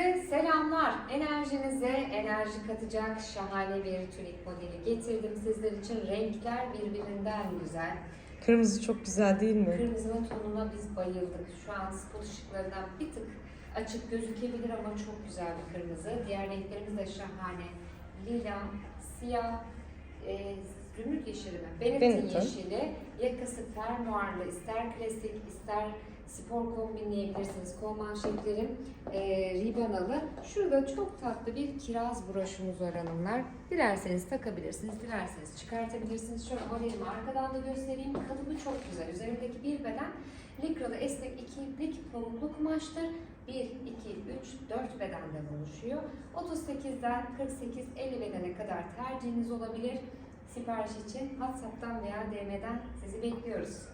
Herkese selamlar. Enerjinize enerji katacak şahane bir tünik modeli getirdim sizler için. Renkler birbirinden güzel. Kırmızı çok güzel değil mi? Kırmızının tonuna biz bayıldık. Şu an spot ışıklarından bir tık açık gözükebilir ama çok güzel bir kırmızı. Diğer renklerimiz de şahane. Lila, siyah, e, zümrüt yeşili mi? Benetton Benetton. yeşili. Yakası fermuarlı, ister klasik, ister spor kombinleyebilirsiniz. Kol manşetlerim e, ribanalı. Şurada çok tatlı bir kiraz broşumuz var hanımlar. Dilerseniz takabilirsiniz, dilerseniz çıkartabilirsiniz. Şöyle modelimi arkadan da göstereyim. Kalıbı çok güzel. Üzerindeki bir beden likralı esnek iki iplik pamuklu kumaştır. 1, 2, 3, 4 bedenden oluşuyor. 38'den 48-50 bedene kadar tercihiniz olabilir. Sipariş için WhatsApp'tan veya DM'den sizi bekliyoruz.